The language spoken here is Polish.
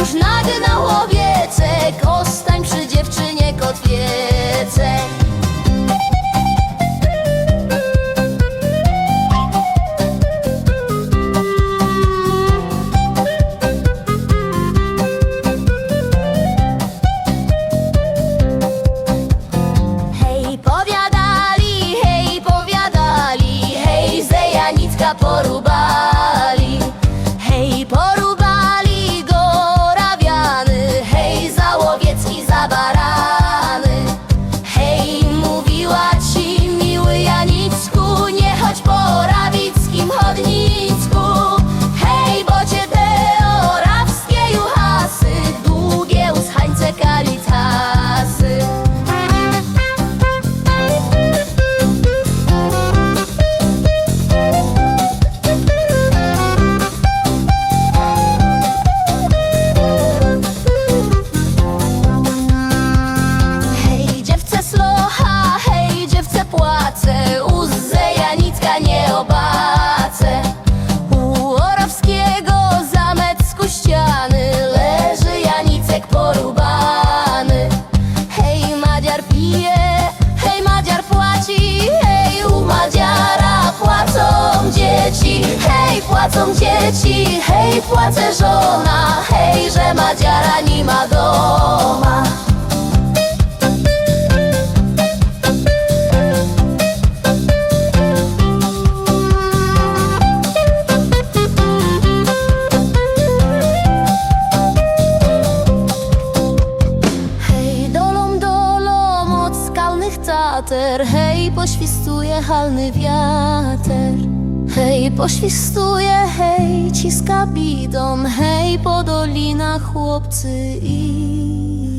już nady na łowiecek Ostań przy dziewczynie kotwiecek Hej, powiadali, hej, powiadali Hej, Zejanitka poru płacą dzieci, hej, płace żona, hej, że Madziara nie ma doma. Hej, poświstuje halny wiater Hej, poświstuje, hej, ciska bidon Hej, po dolinach chłopcy idą